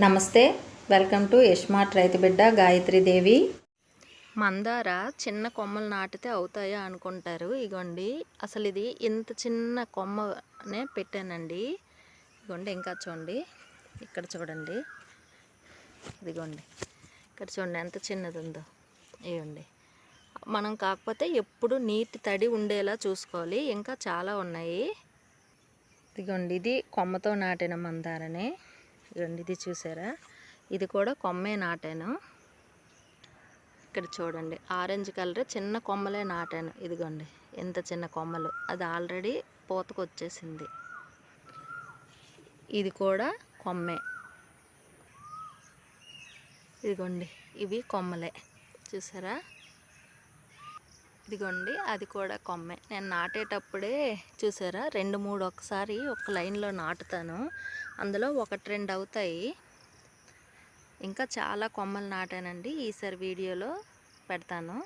నమస్తే welcome to యష్మార్ట్ రైతు బిడ్డ గాయత్రీదేవి మందార చిన్న కొమ్మలు నాటితే అవుతాయా అనుకుంటారు. ఇగోండి అసలు ఇది ఇంత చిన్న కొమ్మనే పెట్టానండి. ఇగోండి ఇంకా చూడండి ఇక్కడ చూడండి. ఇదిగోండి ఇక్కడ చూడండి ఎంత చిన్నది ఉందో ఇవ్వండి మనం కాకపోతే ఎప్పుడు నీటి తడి ఉండేలా చూసుకోవాలి. ఇంకా చాలా ఉన్నాయి. ఇదిగోండి ఇది కొమ్మతో నాటిన మందారనే. ఇదిగోండి ఇది చూసారా? ఇది కూడా కొమ్మే నాటాను. ఇక్కడ చూడండి ఆరెంజ్ కలర్ చిన్న కొమ్మలే నాటాను. ఇదిగోండి ఎంత చిన్న కొమ్మలు. అది ఆల్రెడీ పూతకు వచ్చేసింది. ఇది కూడా కొమ్మే. ఇదిగోండి ఇవి కొమ్మలే. చూసారా? ఇదిగోండి అది కూడా కొమ్మే. నేను నాటేటప్పుడే చూసారా రెండు మూడు ఒకసారి ఒక లైన్లో నాటుతాను. అందులో ఒకటి రెండు అవుతాయి. ఇంకా చాలా కొమ్మలు నాటానండి. ఈసారి వీడియోలో పెడతాను.